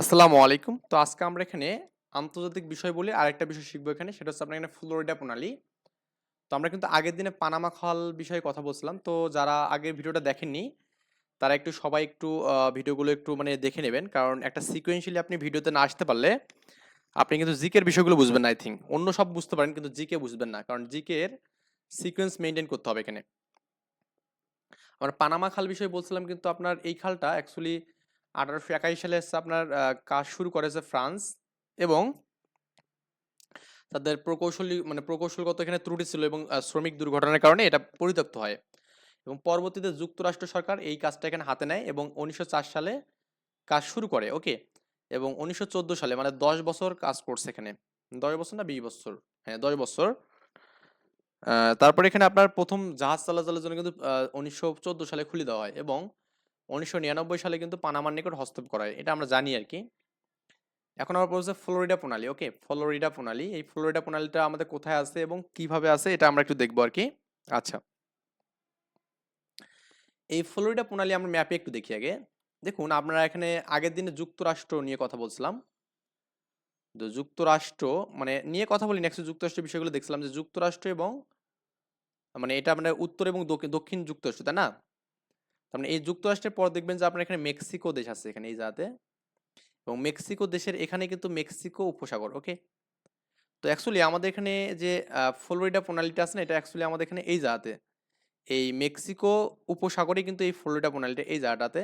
আসসালামু আলাইকুম। তো আজকে আমরা এখানে আন্তর্জাতিক বিষয় বলে আরেকটা বিষয় শিখব এখানে। সেটা হচ্ছে আপনার এখানে ফ্লোরিডা প্রণালী। তো আমরা কিন্তু আগের দিনে পানামা খাল বিষয়ে কথা বলছিলাম। তো যারা আগের ভিডিওটা দেখেননি, তারা একটু সবাই একটু ভিডিওগুলো একটু মানে দেখে নেবেন। কারণ একটা সিকোয়েন্সিয়ালি আপনি ভিডিওতে না আসতে পারলে, আপনি কিন্তু জিকের বিষয়গুলো বুঝবেন না আই থিঙ্ক অন্য সব বুঝতে পারেন কিন্তু জিকে বুঝবেন না। কারণ জিকের সিকোয়েন্স মেইনটেইন করতে হবে এখানে। আমরা পানামা খাল বিষয়ে বলছিলাম কিন্তু আপনার এই খালটা অ্যাকচুয়ালি ১৮৮১ সালে হচ্ছে আপনার কাজ শুরু করেছে ফ্রান্স এবং তাদের প্রকৌশলী মানে প্রকৌশলগত এখানে ত্রুটি ছিল এবং শ্রমিক দুর্ঘটনার কারণে এটা পরিত্যক্ত হয়। এবং পরবর্তীতে যুক্তরাষ্ট্র সরকার এই কাজটা এখানে হাতে নেয় এবং ১৯০৪ সালে কাজ শুরু করে, ওকে? এবং ১৯১৪ সালে মানে ১০ বছর কাজ করছে এখানে। ১০ বছর না ২০ বছর? হ্যাঁ, ১০ বছর। তারপরে এখানে আপনার প্রথম জাহাজ চলাচলের জন্য কিন্তু উনিশশো ১৯১৪ সালে খুলে দেওয়া হয় এবং ১৯৯৯ সালে কিন্তু পানামার নিকট হস্তক্ষেপ করা হয়। এটা আমরা জানি আরকি। এখন আমরা বলছি ফ্লোরিডা প্রণালী, ওকে? ফ্লোরিডা প্রণালী। এই ফ্লোরিডা প্রণালীটা আমাদের কোথায় আছে এবং কীভাবে আছে এটা আমরা একটু দেখব আরকি। আচ্ছা। এই ফ্লোরিডা প্রণালী আমরা ম্যাপে একটু দেখি আগে। দেখুন আপনারা এখানে আগের দিনে যুক্তরাষ্ট্র নিয়ে কথা বলছিলাম। তো যুক্তরাষ্ট্র মানে নিয়ে কথা বলিনি অ্যাকচুয়ালি যুক্তরাষ্ট্রের বিষয়গুলো দেখছিলাম যে যুক্তরাষ্ট্র এবং মানে এটা মানে উত্তর এবং দক্ষি দক্ষিণ যুক্তরাষ্ট্র, তাই না? তার মানে এই যুক্তরাষ্ট্রের পর দেখবেন যে আপনার এখানে মেক্সিকো দেশ আছে এখানে এই জাতে এবং মেক্সিকো দেশের এখানে কিন্তু মেক্সিকো উপসাগর, ওকে? তো অ্যাকচুয়ালি আমাদের এখানে যে ফ্লোরিডা প্রণালীটা আছে না এটা অ্যাকচুয়ালি আমাদের এখানে এই জাতে এই মেক্সিকো উপসাগরে কিন্তু এই ফ্লোরিডা প্রণালীটা এই জায়গাটাতে।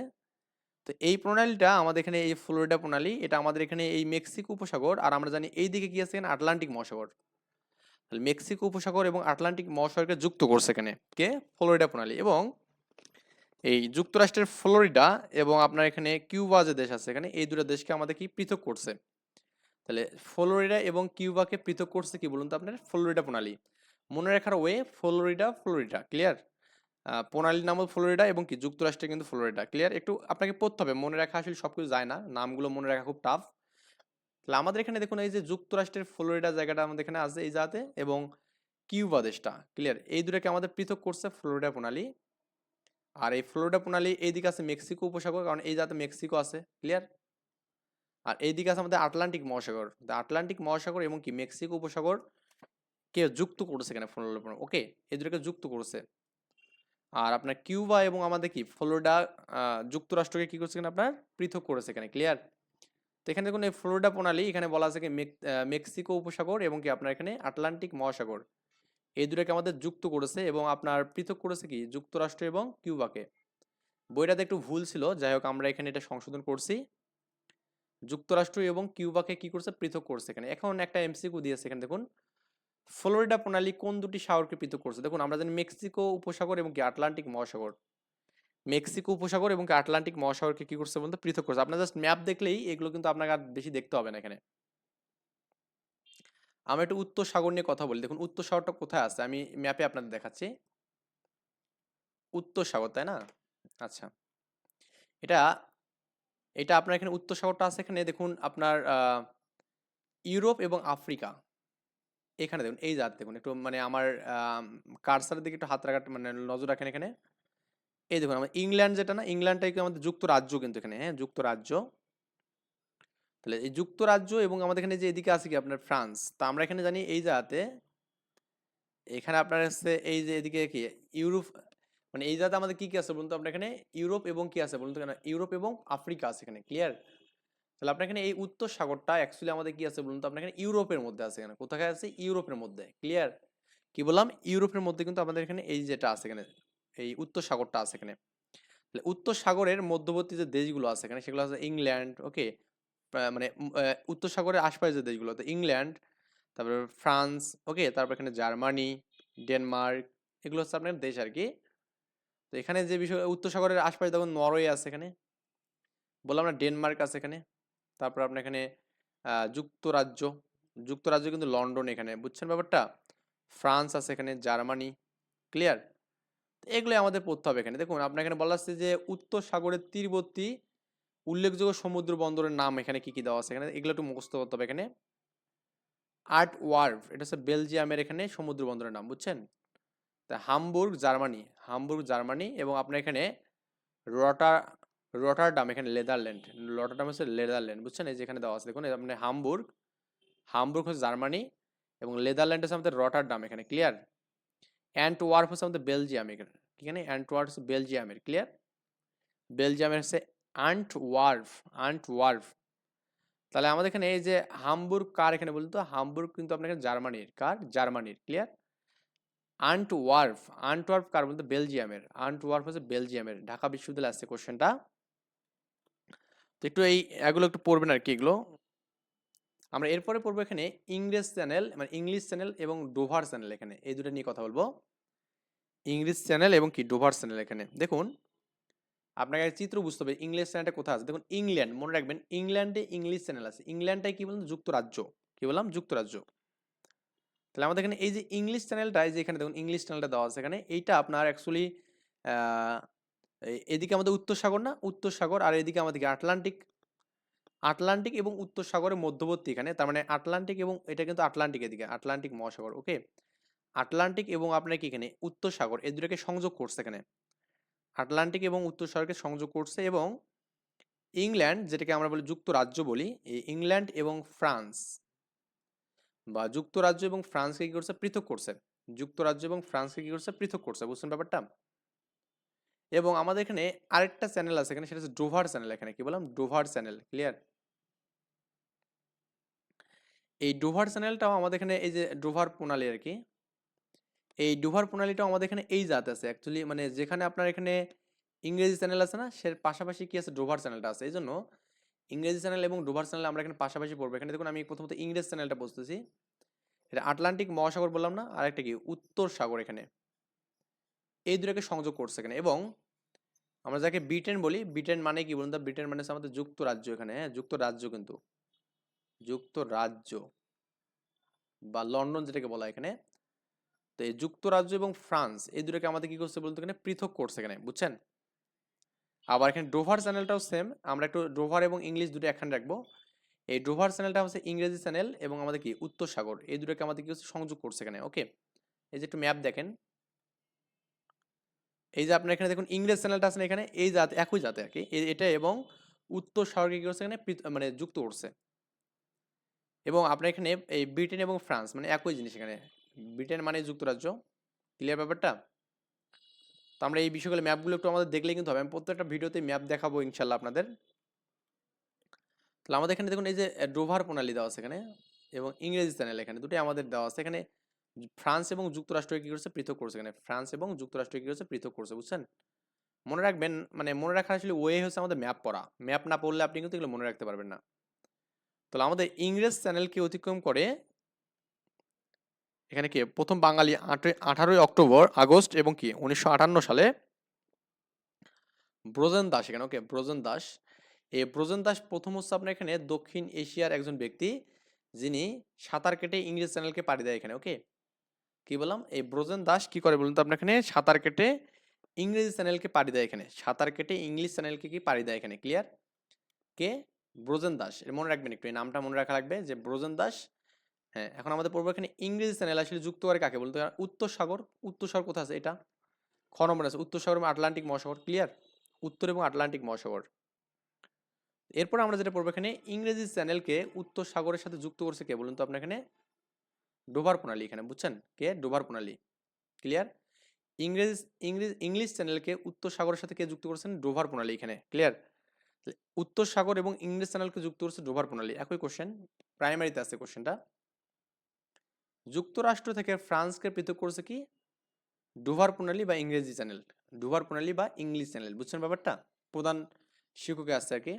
তো এই প্রণালীটা আমাদের এখানে এই ফ্লোরিডা প্রণালী এটা আমাদের এখানে এই মেক্সিকো উপসাগর আর আমরা জানি এই দিকে কি আছে এখানে আটলান্টিক মহাসাগর। তাহলে মেক্সিকো উপসাগর এবং আটলান্টিক মহাসাগরকে যুক্ত করছে এখানে। কে? ফ্লোরিডা প্রণালী এবং এই যুক্তরাষ্ট্রের ফ্লোরিডা এবং আপনার এখানে কিউবা যে দেশ আছে এখানে এই দুটো দেশকে আমাদের কি পৃথক করছে। তাহলে ফ্লোরিডা এবং কিউবাকে পৃথক করছে কি বলুন তো আপনার? ফ্লোরিডা প্রণালী। মনে রাখার ওয়ে ফ্লোরিডা, ফ্লোরিডা, ক্লিয়ার? নাম হলো ফ্লোরিডা এবং কি যুক্তরাষ্ট্রে কিন্তু ফ্লোরিডা, ক্লিয়ার? একটু আপনাকে পড়তে হবে। মনে রাখা আসলে সব কিছু যায় না। নামগুলো মনে রাখা খুব টাফ। তাহলে আমাদের এখানে দেখুন এই যে যুক্তরাষ্ট্রের ফ্লোরিডা জায়গাটা আমাদের এখানে আছে এই জায়গাতে এবং কিউবা দেশটা, ক্লিয়ার? এই ২ টাকে আমাদের পৃথক করছে ফ্লোরিডা প্রণালী। আর এই ফ্লোরিডা প্রণালী এইদিকে আছে মেক্সিকো উপসাগর কারণ এই জায়গাতে মেক্সিকো আছে, ক্লিয়ার? আর এইদিকে আছে আমাদের আটলান্টিক মহাসাগর। আটলান্টিক মহাসাগর এবং কি মেক্সিকো উপসাগর কে যুক্ত করেছে এখানে ফ্লোরিডা প্রণালী, ওকে? এই ২ টাকে যুক্ত করছে। আর আপনার কিউবা এবং আমাদের কি ফ্লোরিডা যুক্তরাষ্ট্রকে কি করছে এখানে আপনার পৃথক করেছে এখানে, ক্লিয়ার? তো এখানে দেখুন এই ফ্লোরিডা প্রণালী এখানে বলা আছে কি মেক্সিকো উপসাগর এবং কি আপনার এখানে আটলান্টিক মহাসাগর। এই ২ টাকে আমাদের যুক্ত করেছে এবং আপনার পৃথক করেছে কি যুক্তরাষ্ট্র এবং কিউবাকে। বইটাতে একটু ভুল ছিল। যাই হোক আমরা এখানে এটা সংশোধন করছি। যুক্তরাষ্ট্র এবং কিউবাকে কি করছে? পৃথক করছে এখানে। এখন একটা এমসিকিউ দিয়েছে এখানে, দেখুন। ফ্লোরিডা প্রণালী কোন দুটি সাগরকে পৃথক করছে? দেখুন, আমরা জানি মেক্সিকো উপসাগর এবং কি আটলান্টিক মহাসাগর। মেক্সিকো উপসাগর এবং আটলান্টিক মহাসাগরকে কি করছে বলতে পৃথক করছে। আপনার জাস্ট ম্যাপ দেখলেই এগুলো কিন্তু আপনাকে আর বেশি দেখতে হবে না এখানে। আমরা একটু উত্তর সাগর নিয়ে কথা বলি। দেখুন উত্তর সাগরটা কোথায় আছে? আমি ম্যাপে আপনাদের দেখাচ্ছি। উত্তর সাগর, তাই না? আচ্ছা। এটা, এটা আপনার এখানে উত্তর সাগরটা আছে এখানে দেখুন আপনার ইউরোপ এবং আফ্রিকা। এখানে দেখুন এই জায়গাতে দেখুন একটু মানে আমার আম কার্সারের দিকে একটু হাত রাখার মানে নজর রাখেন এখানে। এই দেখুন আমার ইংল্যান্ড যেটা না ইংল্যান্ডটাই আমাদের যুক্তরাজ্য কিন্তু এখানে, হ্যাঁ? যুক্তরাজ্য। তাহলে এই যুক্তরাজ্য এবং আমাদের এখানে যে এদিকে আছে কি আপনার ফ্রান্স। তা আমরা এখানে জানি এই জায়গাতে এখানে আপনার হচ্ছে এই যে এদিকে কি ইউরোপ মানে এই জায়গাতে আমাদের কি, কি আছে বলুন তো আপনার এখানে ইউরোপ এবং কি আছে বলুন তো কেন? ইউরোপ এবং আফ্রিকা আছে এখানে, ক্লিয়ার? তাহলে আপনার এখানে এই উত্তর সাগরটা অ্যাকচুয়ালি আমাদের কি আছে বলুন তো আপনার এখানে ইউরোপের মধ্যে আছে এখানে। কোথায় আছে? ইউরোপের মধ্যে, ক্লিয়ার? কি বললাম? ইউরোপের মধ্যে কিন্তু আমাদের এখানে এই যেটা আছে এখানে, এই উত্তর সাগরটা আছে এখানে। তাহলে উত্তর সাগরের মধ্যবর্তী যে দেশগুলো আছে এখানে সেগুলো আছে ইংল্যান্ড, ওকে? মানে উত্তর সাগরের আশপাশে যে দেশগুলো তো ইংল্যান্ড, তারপরে ফ্রান্স, ওকে? তারপর এখানে জার্মানি, ডেনমার্ক এগুলো হচ্ছে আপনার দেশ আর কি তো এখানে যে বিষয় উত্তর সাগরের আশপাশে দেখুন নরওয়ে আছে এখানে। বললাম না ডেনমার্ক আছে এখানে। তারপর আপনার এখানে যুক্তরাজ্য, যুক্তরাজ্য কিন্তু লন্ডন এখানে। বুঝছেন ব্যাপারটা? ফ্রান্স আছে এখানে, জার্মানি, ক্লিয়ার? এগুলোই আমাদের পড়তে হবে এখানে। দেখুন আপনার এখানে বলা আছে যে উত্তর সাগরের তীরবর্তী উল্লেখযোগ্য সমুদ্র বন্দরের নাম এখানে কি, কি দেওয়া আছে এখানে এগুলো একটু মুখস্থ করতে হবে এখানে। আর্ট ওয়ার্ভ এটা হচ্ছে বেলজিয়ামের এখানে সমুদ্র বন্দরের নাম, বুঝছেন? তা হামবুর্গ জার্মানি, হামবুর্গ জার্মানি এবং আপনার এখানে রটার রটারডাম এখানে নেদারল্যান্ড রটারডাম হচ্ছে লেদারল্যান্ড বুঝছেন এই যে এখানে দেওয়া আছে দেখুন মানে হামবুর্গ হামবুর্গ হচ্ছে জার্মানি এবং লেদারল্যান্ড হচ্ছে আমাদের রটারডাম এখানে ক্লিয়ার অ্যান্ট ওয়ার্ফ হচ্ছে আমাদের বেলজিয়াম এখানে এখানে অ্যান্ট ওয়ার্ফ হচ্ছে বেলজিয়ামের ক্লিয়ার বেলজিয়ামের হচ্ছে আন্ট ওয়ার্ফ আন্ট ওয়ার্ফ তাহলে আমাদের এখানে এই যে হামবুর্গ কার এখানে বলতো? হামবুর্গ কিন্তু আপনার এখানে জার্মানির কার? জার্মানির clear Antwerp Antwerp কার বলতো? বেলজিয়ামের আন্ট ওয়ার্ফ হচ্ছে বেলজিয়ামের ঢাকা বিশ্ববিদ্যালয়ে আসছে কোশ্চেনটা তো একটু এই, এগুলো একটু পড়বেন আর কি এগুলো। আমরা এরপরে পড়ব এখানে ইংরেজ চ্যানেল মানে ইংলিশ চ্যানেল এবং ডোভার চ্যানেল এখানে। এই দুটো নিয়ে কথা বলব। ইংলিশ চ্যানেল এবং কি? ডোভার চ্যানেল এখানে। দেখুন আপনাকে চিত্র বুঝতে হবে ইংলিশ চ্যানেলটা কোথায় আছে? দেখুন ইংল্যান্ড মনে রাখবেন ইংল্যান্ডে ইংলিশ চ্যানেল আছে। ইংল্যান্ডটাই কি বললাম? যুক্তরাজ্য। কি বললাম? যুক্তরাজ্য। তাহলে আমাদের এখানে এই যে ইংলিশ চ্যানেলটা এই যে এখানে দেখুন ইংলিশ চ্যানেলটা দেওয়া আছে এখানে। এইটা আপনার অ্যাকচুয়ালি এদিকে আমাদের উত্তর সাগর না? উত্তর সাগর আর এদিকে আমাদের আটলান্টিক আটলান্টিক এবং উত্তর সাগরের মধ্যবর্তী এখানে। তার মানে আটলান্টিক এবং এটা কিন্তু আটলান্টিক এদিকে আটলান্টিক মহাসাগর ওকে আটলান্টিক এবং আপনার কি এখানে? উত্তর সাগর। এই দুটোকে সংযোগ করছে এখানে। আটলান্টিক এবং উত্তর সাগরকে সংযোগ করছে এবং ইংল্যান্ড, যেটাকে আমরা বলি যুক্তরাজ্য বলি, এই ইংল্যান্ড এবং ফ্রান্স বা যুক্তরাজ্য এবং ফ্রান্সকে কী করছে? পৃথক করছে। যুক্তরাজ্য এবং ফ্রান্সকে কী করছে? পৃথক করছে। বুঝছেন ব্যাপারটা? এবং আমাদের এখানে আরেকটা চ্যানেল আছে এখানে, সেটা হচ্ছে ডোভার চ্যানেল এখানে, কি বললাম? Dover channel, clear? এই ডোভার চ্যানেলটাও আমাদের এখানে, এই যে ডোভার প্রণালী আর কি এই ডোভার প্রণালীটাও আমাদের এখানে এই জাত আছে। অ্যাকচুয়ালি মানে যেখানে আপনার এখানে ইংরেজি চ্যানেল আছে না সে পাশাপাশি কি আছে? ডোভার চ্যানেলটা আছে। এই জন্য ইংরেজি চ্যানেল এবং ডোভার চ্যানেল আমরা এখানে পাশাপাশি পড়ব। এখানে দেখুন আমি প্রথমত ইংরেজ চ্যানেলটা বলতেছি এটা আটলান্টিক মহাসাগর বললাম না আর একটা কি? উত্তর সাগর এখানে। এই দুটাকে সংযোগ করছে এখানে। এবং আমরা যাকে ব্রিটেন বলি ব্রিটেন মানে কি বলুন তো? ব্রিটেন মানে আমাদের যুক্তরাজ্য এখানে হ্যাঁ? যুক্তরাজ্য কিন্তু। যুক্তরাজ্য বা লন্ডন যেটাকে বলা এখানে। তো এই যুক্তরাজ্য এবং ফ্রান্স, এই দুটোকে আমাদের কি করছে বলতে এখানে? পৃথক করছে এখানে, বুঝছেন? আবার এখানে ডোভার চ্যানেলটাও সেম আমরা একটু ডোভার এবং ইংলিশ দুটো একখানে রাখব। এই ডোভার চ্যানেলটা হচ্ছে ইংরেজি চ্যানেল এবং আমাদের কি? উত্তর সাগর, এই দুটোকে আমাদের কি হচ্ছে? সংযোগ করছে এখানে ওকে এই যে একটু ম্যাপ দেখেন। এই যে আপনার এখানে দেখুন, ইংরেজ চ্যানেলটা আছে এখানে? এই জাত, একই জাতে আর কি। এটা এবং উত্তর সাগরকে কি করছে এখানে? মানে যুক্ত করছে। এবং আপনার এখানে এই ব্রিটেন এবং ফ্রান্স মানে একই জিনিস এখানে। ব্রিটেন মানে যুক্তরাজ্য। ক্লিয়ার ব্যাপারটা? তো আমরা এই বিষয়গুলো ম্যাপগুলো একটু আমাদের দেখলে কিন্তু হবে। আমি প্রত্যেকটা ভিডিওতে ম্যাপ দেখাবো ইনশাল্লাহ আপনাদের। তাহলে আমাদের এখানে দেখুন, এই যে ডোভার প্রণালী দেওয়া আছে এখানে এবং ইংরেজি চ্যানেল এখানে। দুটোই আমাদের দেওয়া আছে। এখানে ফ্রান্স এবং যুক্তরাষ্ট্র কি করছে? পৃথক করছে এখানে। ফ্রান্স এবং যুক্তরাষ্ট্র কি করছে? পৃথক করছে, বুঝছেন? মনে রাখবেন মানে মনে রাখার আসলে ওয়ে হচ্ছে আমাদের ম্যাপ পড়া। ম্যাপ না পড়লে আপনি কিন্তু এগুলো মনে রাখতে পারবেন না। তাহলে আমাদের ইংরেজ চ্যানেলকে অতিক্রম করে এখানে কি? প্রথম বাঙালি আঠারোই অক্টোবর, আগস্ট এবং কি? উনিশশো আটান্ন সালে ব্রোজেন দাস এখানে ওকে ব্রোজেন দাস। এই ব্রোজেন দাস প্রথম হচ্ছে আপনার এখানে দক্ষিণ এশিয়ার একজন ব্যক্তি যিনি সাঁতার কেটে ইংরেজ চ্যানেলকে পাড়ি দেয় এখানে ওকে কি বললাম? এই ব্রোজেন দাস কি করে বলুন তো আপনার এখানে? সাঁতার কেটে ইংরেজি চ্যানেলকে পাড়ি দেয় এখানে। সাঁতার কেটে ইংলিশ চ্যানেলকে কি পাড়ি দেয় এখানে ক্লিয়ার কে? ব্রোজেন দাস। মনে রাখবেন একটু, এই নামটা মনে রাখা লাগবে যে ব্রোজেন দাস হ্যাঁ এখন আমাদের পড়ব এখানে ইংরেজি চ্যানেল আসলে যুক্ত করে কাকে বলতে? উত্তর সাগর উত্তর সাগর কোথায় আছে এটা? খ নম্বর আছে, উত্তর সাগর এবং আটলান্টিক মহাসাগর, ক্লিয়ার? উত্তর এবং আটলান্টিক মহাসাগর। এরপর আমরা যেটা পড়ব এখানে, ইংরেজি চ্যানেলকে উত্তর সাগরের সাথে যুক্ত করছে কে বলুন তো আপনার এখানে? ডোভার প্রণালী এখানে, বুঝছেন? কে? ডোভার প্রণালী। ক্লিয়ার? ইংরেজ ইংরেজ, ইংলিশ চ্যানেলকে উত্তর সাগরের সাথে কে যুক্ত করেছেন? ডোভার প্রণালী এখানে, ক্লিয়ার? উত্তর সাগর এবং ইংরেজ চ্যানেলকে যুক্ত করছে ডোভার প্রণালী। একই কোশ্চেন প্রাইমারিতে আছে কোশ্চেনটা যুক্তরাষ্ট্র থেকে ফ্রান্সকে পৃথক করেছে কি? ডোভার প্রণালী বা ইংরেজি চ্যানেল। ডুভার প্রণালী বা ইংলিশ চ্যানেল। বুঝছেন ব্যাপারটা? প্রধান শিক্ষকে আসছে আর কি।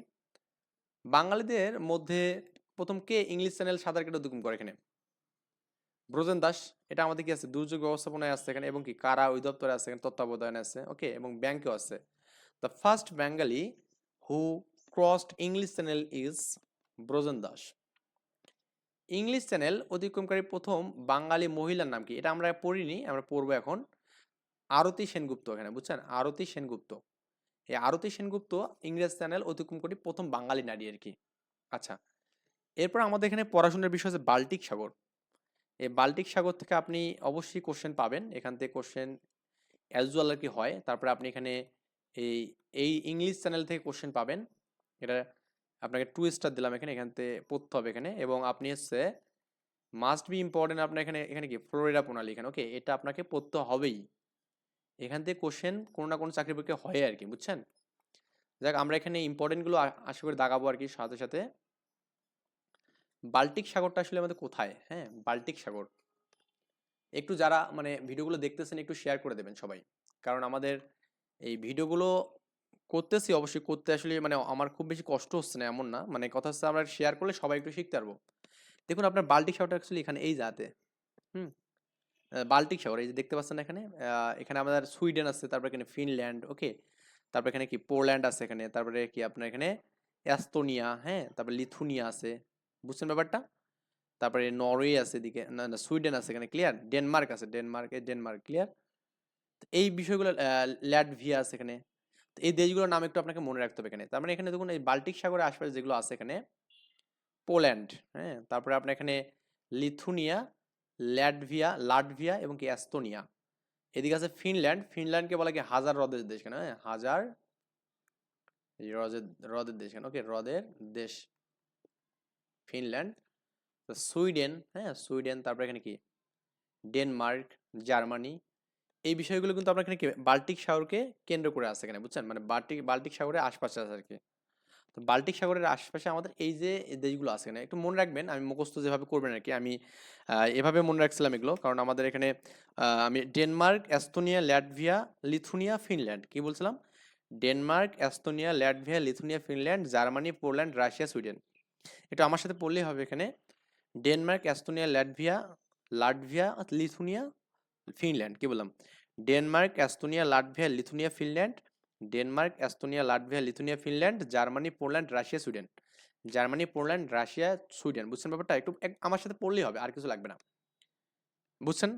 বাঙালিদের মধ্যে প্রথম কে ইংলিশ চ্যানেল সাঁতার কেটে অতিক্রম করে এখানে? ব্রোজেন দাস। এটা আমাদের কি আছে? দুর্যোগ ব্যবস্থাপনায় আছে এখানে এবং কি কারা, অধিদপ্তরে আছে এখানে, তত্ত্বাবধানে আছে ওকে, এবং ব্যাংকেও আছে the first Bengali who crossed English channel is Brojen Das. English channel অতিক্রমকারী প্রথম বাঙালি মহিলার নাম কি? এটা আমরা পড়িনি, আমরা পড়ব এখন। আরতি সেনগুপ্ত এখানে, বুঝছেন? আরতি সেনগুপ্ত। এই আরতি সেনগুপ্ত ইংরেজ চ্যানেল অতিক্রমকারী প্রথম বাঙালি নারী আর কি? আচ্ছা এরপর আমাদের এখানে পড়াশোনার বিষয় হচ্ছে বাল্টিক সাগর। এই বাল্টিক সাগর থেকে আপনি অবশ্যই কোশ্চেন পাবেন। এখান থেকে কোশ্চেন অ্যাজুয়াল আর কি হয়। তারপরে আপনি এখানে এই এই ইংলিশ চ্যানেল থেকে কোশ্চেন পাবেন। এটা আপনাকে টু স্টার দিলাম এখানে এখান থেকে পড়তে হবে এখানে এবং আপনি হচ্ছে মাস্ট বি ইম্পর্টেন্ট আপনার এখানে এখানে কি? ফ্লোরিডা প্রণালী এখানে ওকে এটা আপনাকে পড়তে হবেই। এখান থেকে কোশ্চেন কোনো না কোনো চাকরি পরীক্ষা হয় আর কি বুঝছেন? যাক, আমরা এখানে ইম্পর্টেন্টগুলো আশা করে দাগাবো আর কি সাথে সাথে। বাল্টিক সাগরটা আসলে আমাদের কোথায়? হ্যাঁ বাল্টিক সাগর। একটু যারা মানে ভিডিওগুলো দেখতেছেন একটু শেয়ার করে দেবেন সবাই। কারণ আমাদের এই ভিডিওগুলো করতেছি, অবশ্যই করতে আসলে মানে আমার খুব বেশি কষ্ট হচ্ছে না এমন না। মানে কথা হচ্ছে আমরা শেয়ার করলে সবাই একটু শিখতে পারব। দেখুন আপনার বাল্টিক সাগরটা অ্যাকচুয়ালি এখানে এই জাতে, হুম? বাল্টিক সাগর এই যে দেখতে পাচ্ছেন এখানে? এখানে আমাদের সুইডেন আছে, তারপর এখানে ফিনল্যান্ড, ওকে? তারপর এখানে কি পোল্যান্ড আছে এখানে, তারপরে কি আপনার এখানে অ্যাস্তোনিয়া হ্যাঁ? তারপরে লিথুনিয়া আছে, বুঝছেন ব্যাপারটা? তারপরে নরওয়ে আছে এদিকে, না না, সুইডেন আছে এখানে ক্লিয়ার ডেনমার্ক আছে, ডেনমার্ক ডেনমার্ক ক্লিয়ার এই বিষয়গুলো ল্যাটভিয়া আছে এখানে এই দেশগুলোর নাম একটু আপনাকে মনে রাখতে হবে এখানে। তার মানে এখানে দেখুন, এই বাল্টিক সাগরের আশপাশে যেগুলো আছে এখানে, পোল্যান্ড হ্যাঁ? তারপরে আপনার এখানে লিথুনিয়া, ল্যাটভিয়া, লাটভিয়া এবং কি অ্যাস্তোনিয়া এদিকে আছে ফিনল্যান্ড। ফিনল্যান্ডকে বলা কি হাজার হ্রদের দেশ কেন হ্যাঁ? হাজার হ্রদের হ্রদের দেশ কেন ওকে, হ্রদের দেশ। ফিনল্যান্ড। সুইডেন হ্যাঁ? সুইডেন, তারপরে এখানে কি? ডেনমার্ক, জার্মানি এই বিষয়গুলো কিন্তু আপনার এখানে বাল্টিক সাগরকে কেন্দ্র করে আছে এখানে বুঝছেন? মানে বাল্টিক বাল্টিক সাগরের আশপাশে আছে আর কি। তো বাল্টিক সাগরের আশপাশে আমাদের এই যে দেশগুলো আছে এখানে একটু মনে রাখবেন, আমি মুখস্থ যেভাবে করবেন আর কি, আমি এভাবে মনে রাখছিলাম এগুলো। কারণ আমাদের এখানে আমি Denmark, Estonia, Latvia, Lithuania, Finland, কি বলছিলাম? Denmark, Estonia, Latvia, Lithuania, Finland, Germany, Poland, Russia, Sweden. এটা আমার সাথে পড়লেই হবে এখানে। Denmark, Estonia, Latvia, Latvia, Lithuania Finland, কি বললাম? Denmark, Estonia, Latvia, Lithuania, Finland. Denmark, Estonia, Latvia, Lithuania, Finland, Germany, Poland, Russia, Sweden. Germany, Poland, Russia, Sweden, বুঝছেন ব্যাপারটা? একটু আমার সাথে পড়লেই হবে, আর কিছু লাগবে না। বুঝছেন?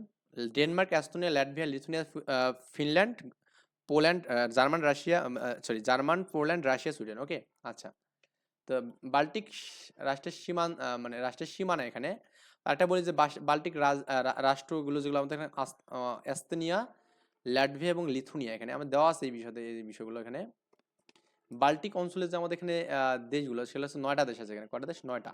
Denmark, Estonia, Latvia, Lithuania Finland, Poland German, Russia sorry German, Poland, Russia, Sweden okay আচ্ছা। তো বাল্টিক রাষ্ট্রের সীমান মানে রাষ্ট্রের সীমানা এখানে আরেকটা বলি যে বাল্টিক রাষ্ট্রগুলো যেগুলো আমাদের এখানে এস্তোনিয়া, ল্যাটভিয়া এবং লিথুনিয়া এখানে আমাদের দেওয়া আছে এই বিষয়তে, এই বিষয়গুলো এখানে। বাল্টিক অঞ্চলে যে আমাদের এখানে দেশগুলো, সেগুলো হচ্ছে নয়টা দেশ আছে এখানে কয়টা দেশ? নয়টা।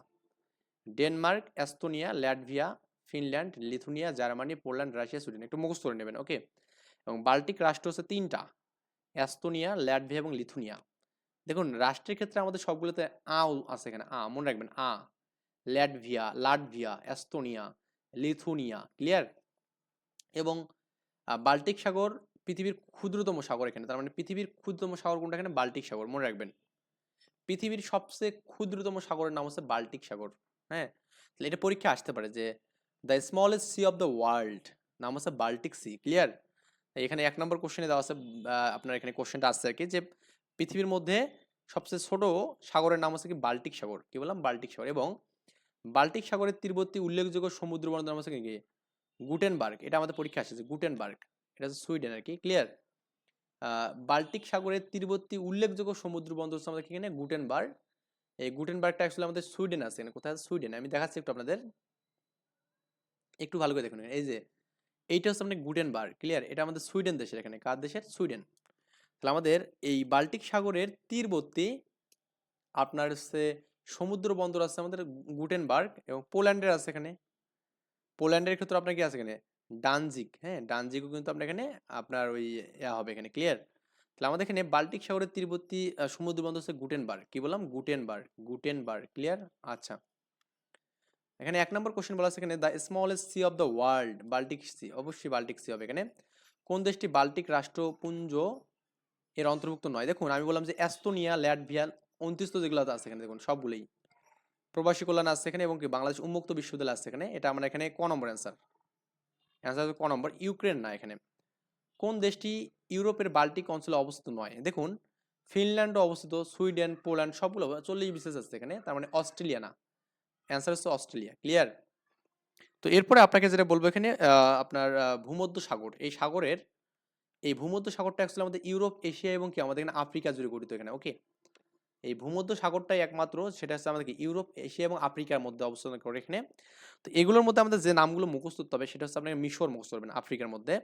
Denmark, Estonia, Latvia, Finland, Lithuania, Germany, Poland, Russia, Sweden, একটু মুখস্থ করে নেবেন, ওকে? এবং বাল্টিক রাষ্ট্র হচ্ছে তিনটা, এস্তোনিয়া, ল্যাটভিয়া এবং লিথুনিয়া। দেখুন, রাষ্ট্রের ক্ষেত্রে আমাদের সবগুলোতে আ আছে এখানে, আ, মনে রাখবেন, আ। Latvia, Latvia, Estonia, Lithuania, clear? এবং বাল্টিক সাগর পৃথিবীর ক্ষুদ্রতম সাগর এখানে। তার মানে পৃথিবীর ক্ষুদ্রতম সাগর কোনটা এখানে? বাল্টিক সাগর। মনে রাখবেন, পৃথিবীর সবচেয়ে ক্ষুদ্রতম সাগরের নাম হচ্ছে বাল্টিক সাগর। হ্যাঁ? তাহলে এটা পরীক্ষা আসতে পারে যে, the smallest sea of the world নাম হচ্ছে বাল্টিক সি, ক্লিয়ার? এখানে এক নম্বর কোশ্চেনে দেওয়া আছে আপনার এখানে কোশ্চেনটা আসছে আর কি, যে পৃথিবীর মধ্যে সবচেয়ে ছোট সাগরের নাম হচ্ছে কি বাল্টিক সাগর? কি বললাম? বাল্টিক সাগর। এবং বাল্টিক সাগরের তীরবর্তী উল্লেখযোগ্য সমুদ্র বন্দর নাম হচ্ছে গুটেনবার্গ। এটা আমাদের পরীক্ষা আসছে, গুটেনবার্গ। এটা হচ্ছে সুইডেন আর কি ক্লিয়ার বাল্টিক সাগরের তীরবর্তী উল্লেখযোগ্য সমুদ্র বন্দর হচ্ছে আমাদের এখানে? গুটেনবার্গ। এই গুটেনবার্গটা অ্যাকচুয়ালি আমাদের সুইডেন আছে কোথায়? আছে সুইডেন। আমি দেখাচ্ছি একটু আপনাদের। একটু ভালো করে দেখুন। এই যে, এইটা হচ্ছে আপনার গুটেনবার্গ ক্লিয়ার এটা আমাদের সুইডেন দেশের এখানে। কার দেশের? সুইডেন। তাহলে আমাদের এই বাল্টিক সাগরের তীরবর্তী আপনার হচ্ছে সমুদ্র বন্দর আছে, আমাদের গুটেনবার্গ এবং পোল্যান্ডের আছে এখানে। পোল্যান্ডের ক্ষেত্রে আপনার কি আছে এখানে? ডানজিক হ্যাঁ? ডানজিকও কিন্তু আপনার এখানে, আপনার ওই ইয়া হবে এখানে ক্লিয়ার তাহলে আমাদের এখানে বাল্টিক সাগরের তীরবর্তী সমুদ্র বন্দর হচ্ছে গুটেনবার্গ। কি বললাম? গুটেনবার্গ গুটেনবার্গ ক্লিয়ার আচ্ছা। এখানে এক নম্বর কোশ্চেন বলা আছে এখানে the smallest sea of the world Baltic sea অবশ্যই বাল্টিক সি হবে এখানে। কোন দেশটি বাল্টিক রাষ্ট্রপুঞ্জ এর অন্তর্ভুক্ত নয়? দেখুন, আমি বললাম যে এস্তোনিয়া, ল্যাটভিয়া উনত্রিশ যেগুলো আছে এখানে দেখুন, সবগুলোই। প্রবাসী কল্যাণ আছে এখানে এবং কি বাংলাদেশ উন্মুক্ত বিশ্ববিদ্যালয় আছে এখানে এটা আমরা এখানে ক নম্বর অ্যান্সার অ্যান্সার ক নম্বর, ইউক্রেন না এখানে। কোন দেশটি ইউরোপের বাল্টিক অঞ্চলে অবস্থিত নয়? দেখুন ফিনল্যান্ডও অবস্থিত, সুইডেন, পোল্যান্ড, সবগুলো চল্লিশ বিশেষ আছে এখানে, তার মানে অস্ট্রেলিয়া না। অ্যান্সার হচ্ছে অস্ট্রেলিয়া ক্লিয়ার তো এরপরে আপনাকে যেটা বলব এখানে আপনার ভূমধ্য সাগর। এই সাগরের, এই ভূমধ্য সাগরটা অ্যাকচুয়ালি আমাদের ইউরোপ, এশিয়া এবং কি আমাদের এখানে আফ্রিকা জুড়ে গঠিত এখানে ওকে এই ভূমধ্য সাগরটাই একমাত্র, সেটা হচ্ছে আমাদের কি ইউরোপ, এশিয়া এবং আফ্রিকার মধ্যে অবস্থান করে এখানে। তো এগুলোর মধ্যে আমাদের যে নামগুলো মুখস্থ করতে হবে সেটা হচ্ছে আপনাকে মিশর মুখস্থ করবেন, আফ্রিকার মধ্যে।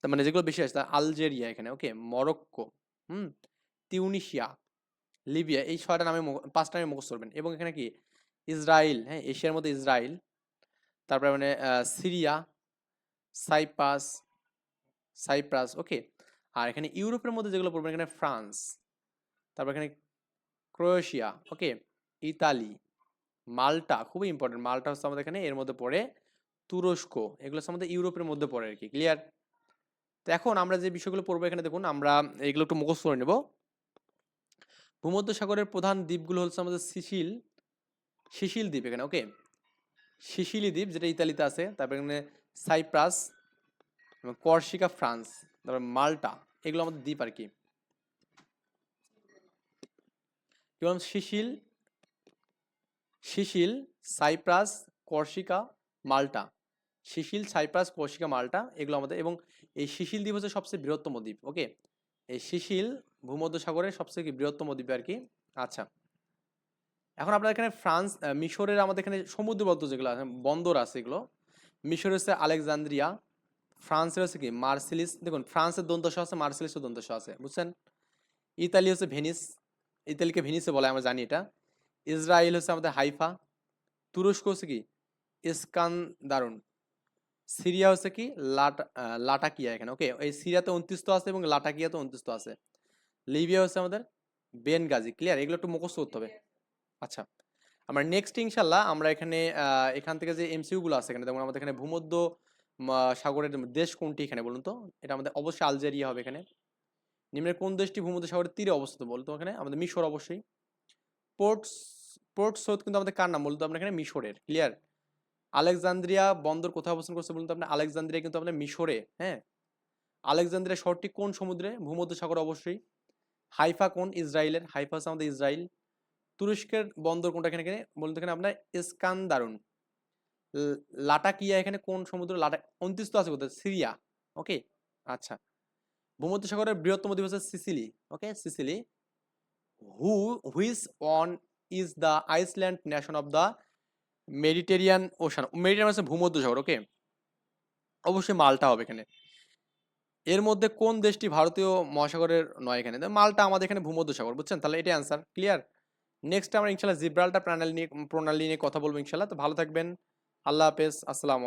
তার মানে যেগুলো বেশি আছে আলজেরিয়া এখানে, ওকে? মরক্কো, হুম? তিউনিশিয়া, লিবিয়া, এই ছয়টা নামে পাঁচটা নামে মুখস্থ করবেন। এবং এখানে কি? ইসরায়েল হ্যাঁ এশিয়ার মধ্যে ইসরায়েল তারপরে মানে সিরিয়া সাইপাস সাইপ্রাস, ওকে? আর এখানে ইউরোপের মধ্যে যেগুলো পড়বেন, এখানে ফ্রান্স, তারপর এখানে ক্রোয়েশিয়া, ওকে, ইতালি, মাল্টা, খুবই ইম্পর্টেন্ট মাল্টা হচ্ছে আমাদের এখানে, এর মধ্যে পড়ে তুরস্ক, এগুলো হচ্ছে আমাদের ইউরোপের মধ্যে পড়ে আর কি ক্লিয়ার তো এখন আমরা যে বিষয়গুলো পড়ব এখানে, দেখুন, আমরা এগুলো একটু মুখস্থ করে নেব। ভূমধ্য সাগরের প্রধান দ্বীপগুলো হচ্ছে আমাদের সিসিল সিসিল দ্বীপ এখানে, ওকে, সিসিলি দ্বীপ, যেটা ইতালিতে আছে, তারপর এখানে সাইপ্রাস, এবং কর্সিকা ফ্রান্স, তারপর মাল্টা, এগুলো আমাদের দ্বীপ আর কি বললাম Sicily Sicily Cyprus, Corsica, Malta. Sicily Cyprus, Corsica, Malta এগুলো আমাদের এবং এই সিসিল দ্বীপ হচ্ছে সবচেয়ে বৃহত্তম দ্বীপ, ওকে? এই সিসিল ভূমধ্য সাগরের সবচেয়ে বৃহত্তম দ্বীপ আর কি। আচ্ছা। এখন আপনার এখানে ফ্রান্স মিশরের আমাদের এখানে সমুদ্রবদ্ধ যেগুলো আছে, বন্দর আছে এগুলো। মিশর হচ্ছে আলেকজান্দ্রিয়া, ফ্রান্সের হচ্ছে কি? মার্সেলিস। দেখুন, ফ্রান্সের দন্তস আছে, মার্সেলিসের দন্তস আছে, বুঝছেন? ইতালি হচ্ছে ভেনিস ইতালিকে ভেনিসে বলে, আমরা জানি এটা। ইসরায়েল হচ্ছে আমাদের হাইফা। তুরস্ক হচ্ছে কি? ইস্কান দারুণ সিরিয়া হচ্ছে কি? লাটা লাটাকিয়া এখানে ওকে এই সিরিয়াতে উনত্রিশত আছে এবং লাটাকিয়াতে উনত্রিশত আছে। লিবিয়া হচ্ছে আমাদের বেনগাজি ক্লিয়ার এগুলো একটু মুখস্থ করতে হবে। আচ্ছা আমরা নেক্সট ইনশাল্লাহ আমরা এখানে এখান থেকে যে এমসিউ গুলো আছে এখানে, যেমন আমাদের এখানে ভূমধ্য সাগরের দেশ কোনটি এখানে বলুন তো? এটা আমাদের অবশ্যই আলজেরিয়া হবে এখানে। নিম্নের কোন দেশটি ভূমধ্য সাগরের তীরে অবস্থিত বলতো এখানে? আমাদের মিশর অবশ্যই। পোর্ট পোর্ট সৈয়দ কিন্তু আমাদের কার নাম? বলতো আমরা এখানে মিশরের ক্লিয়ার আলেকজান্দ্রিয়া বন্দর কোথায় অবস্থান করছে বলুন তো আপনার আলেকজান্দ্রিয়া কিন্তু আমাদের মিশরে হ্যাঁ? আলেকজান্দ্রিয়া শহরটি কোন সমুদ্রে? ভূমধ্য সাগর অবশ্যই। হাইফা কোন? ইসরায়েলের, হাইফা হচ্ছে আমাদের ইসরায়েল। তুরস্কের বন্দর কোনটা এখানে এখানে? তো এখানে আপনার ইস্কান্দারুন। লাটাকিয়া এখানে কোন সমুদ্র? লাটা উনত্রিশ তো আছে কোথায় সিরিয়া। ওকে আচ্ছা। ভূমধ্য সাগরের বৃহত্তম দ্বীপ হচ্ছে Sicily. Okay Sicily. Who which one is the island nation of the Mediterranean ocean Mediterranean হচ্ছে ভূমধ্য সাগর ওকে অবশ্যই মালটা হবে এখানে। এর মধ্যে কোন দেশটি ভারতীয় মহাসাগরের নয় এখানে? মালটা আমাদের এখানে ভূমধ্য সাগর বুঝছেন? তাহলে এটাই অ্যান্সার ক্লিয়ার নেক্সট আমরা ইনশাল্লাহ জিব্রাল্টার প্রণালী নিয়ে প্রণালী নিয়ে কথা বলব ইনশাল্লাহ তো ভালো থাকবেন। আল্লাহ হাফেজ। আসসালামু